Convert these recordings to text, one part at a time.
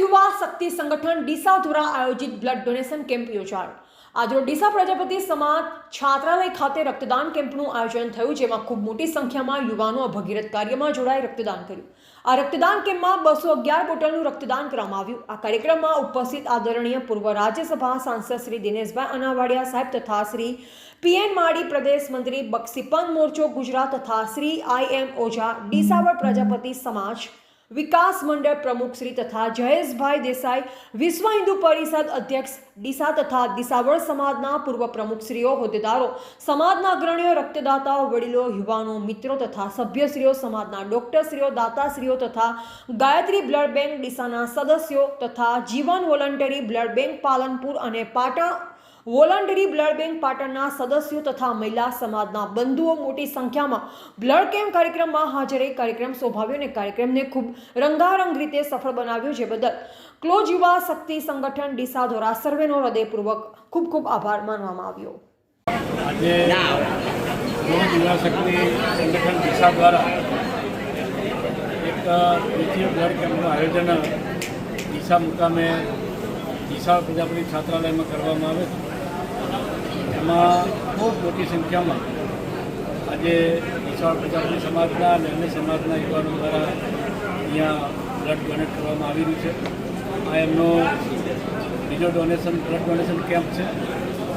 યુવા શક્તિ સંગઠન ડીસા દ્વારા આયોજિત બ્લડ ડોનેશન કેમ્પ યોજાયો. આજરોજ ડીસા પ્રજાપતિ સમાજ છાત્રાલય ખાતે રક્તદાન કેમ્પનું આયોજન થયું, જેમાં ખૂબ મોટી સંખ્યામાં યુવાનો ભગીરથ કાર્યમાં જોડાઈ રક્તદાન કર્યું. આ રક્તદાન કેમ્પમાં બસો અગિયાર બોટલનું રક્તદાન કરવામાં આવ્યું. આ કાર્યક્રમમાં ઉપસ્થિત આદરણીય પૂર્વ રાજ્યસભા સાંસદ શ્રી દિનેશભાઈ અનાવાડિયા સાહેબ તથા શ્રી પીએન માડી પ્રદેશ મંત્રી બક્ષીપન મોરચો ગુજરાત તથા શ્રી આઈ એમ ઓઝા ડીસાવર પ્રજાપતિ સમાજ વિકાસ મંડળ પ્રમુખ શ્રી તથા જયેશભાઈ દેસાઈ, વિશ્વ હિન્દુ પરિષદ અધ્યક્ષ ડીસા તથા દિસાવળ સમાજના પૂર્વ પ્રમુખશ્રીઓ, હોદ્દેદારો, સમાજના અગ્રણીઓ, રક્તદાતાઓ, વડીલો, યુવાનો, મિત્રો તથા સભ્યશ્રીઓ, સમાજના ડોક્ટરશ્રીઓ, દાતાશ્રીઓ તથા ગાયત્રી બ્લડ બેંક ડીસાના સદસ્યો તથા જીવન વોલન્ટરી બ્લડ બેંક પાલનપુર અને પાટણ વોલન્ટરી બ્લડ બેંક પાટણના સદસ્યો તથા મહિલા સમાજના બંધુઓ મોટી સંખ્યામાં બ્લડ કેમ્પ કાર્યક્રમમાં હાજર કાર્યક્રમ શોભાવ્યો અને કાર્યક્રમને ખૂબ રંગારંગ રીતે સફળ બનાવ્યો જે બદલ ક્લોજ યુવા શક્તિ સંગઠન ડીસા દ્વારા સર્વેનો હૃદયપૂર્વક ખૂબ ખૂબ આભાર માનવામાં આવ્યો. આયોજન દિશા મુકામે દિશા પ્રજાપતિ છાત્રાલયમાં કરવામાં આવે છે. એમાં ખૂબ મોટી સંખ્યામાં આજે વિશાળ પ્રજાપતિ સમાજના અને અન્ય સમાજના યુવાનો દ્વારા અહીંયા બ્લડ ડોનેટ કરવામાં આવી રહ્યું છે. આ એમનો બીજો ડોનેશન, બ્લડ ડોનેશન કેમ્પ છે.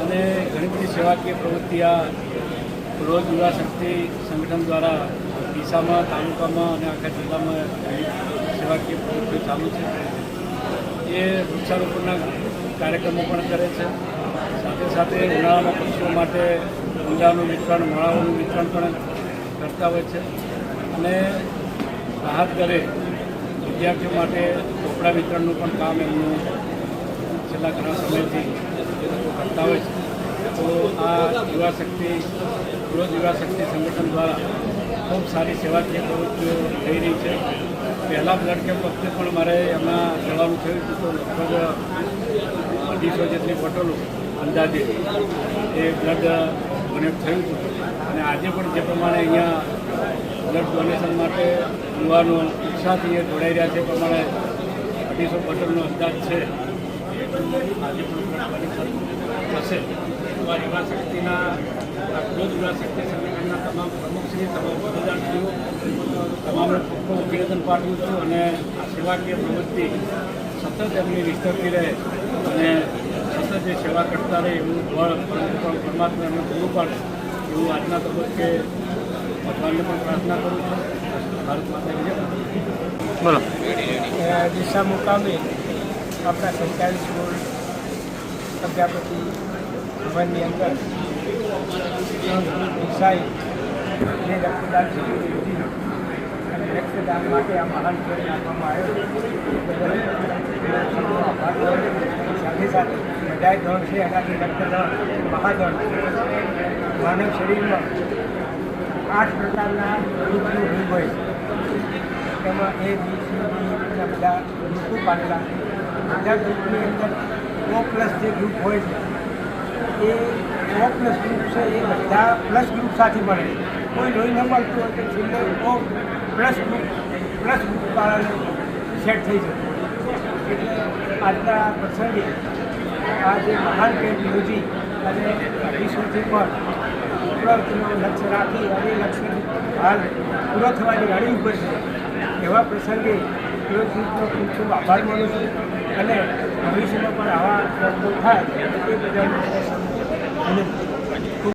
અને ઘણી બધી સેવાકીય પ્રવૃત્તિ આ રોજ યુવા શક્તિ સંગઠન દ્વારા ડીસામાં, તાલુકામાં અને આખા જિલ્લામાં સેવાકીય પ્રવૃત્તિઓ ચાલુ છે. એ વૃક્ષારોપણના કાર્યક્રમો પણ કરે છે. સાથે સાથે ઉનાળાના પક્ષીઓ માટે ઊંડાનું વિતરણ માળાઓનું વિતરણ પણ કરતા હોય છે. અને રાહત દરે વિદ્યાર્થીઓ માટે કપડા વિતરણનું પણ કામ એમનું છેલ્લા ઘણા સમયથી કરતા હોય છે. તો આ યુવા શક્તિ રોજ યુવા શક્તિ સંગઠન દ્વારા ખૂબ સારી સેવાકીય પ્રવૃત્તિઓ થઈ રહી છે. પહેલાં બ્લડ કેમ્પ વખતે પણ મારે એમાં જવાનું થયું હતું તો લગભગ અઢીસો જેટલી બોટલો અંદાજે એ બ્લડ ડોનેટ થયું હતું અને આજે પણ જે પ્રમાણે અહીંયા બ્લડ ડોનેશન માટે યુવાનો ઉત્સાહથી એ જોડાઈ રહ્યા છે પ્રમાણે અઢીસો બોટલનો અંદાજ છે. આજે પણ થશે તો આ યુવા શક્તિના ક્લોઝ યુવા શક્તિ સંગઠનના તમામ પ્રમુખશ્રી તમામ હોદ્દેદારશ્રીઓ તમામને ખૂબ ખૂબ અભિનંદન પાઠવું છું અને આ સેવાકીય પ્રવૃત્તિ સતત એમની વિસ્તરતી રહે અને સતત સેવા કરતા રહે એવું બળ પણ પરમાત્મા એમને પૂરું પાડે. એવું આજના તબક્કે ભગવાનને પણ પ્રાર્થના કરું છું. ભારત માતા બોલો. દિશા મુકામે આપણા સરકારી સ્કૂલ પ્રજાપતિ ભવનની અંદર દિશાએ જે રક્તદાન શિબિર યોજી અને રક્તદાન માટે આ મહાન પ્રયત્ન આપવામાં આવ્યો. સાથે સાથે બધાય દળ છે, એનાથી રક્તદાન મહાદળ માનવ શરીરમાં આઠ પ્રકારના ગ્રુપનું રૂપ હોય. તેમાં એ બી સી ડી બધા ગ્રુપો પાડેલા. બધા ગ્રુપની અંદર ઓ પ્લસ જે ગ્રુપ હોય છે, એ ઓ પ્લસ ગ્રુપ છે, એ બધા પ્લસ ગ્રુપ સાથે મળે કોઈ લોહી ન મળતું હોય તો છેલ્લે O plus group plus group વાળાને સેટ થઈ જતું એટલે આજના પ્રસંગે આ જે મહાન કેમ્પ યોજી અને અઢીસોથી પણ ઉપલબ્ધનો લક્ષ્ય રાખી અને લક્ષ્ય હાલ પૂરો થવાની ઘણી ઉપર છે. એવા પ્રસંગે ફિરોઝનો ખૂબ ખૂબ આભાર માનું છું અને ભવિષ્યમાં પણ આવા પ્રશ્નો થાય એ બધા વિનંતી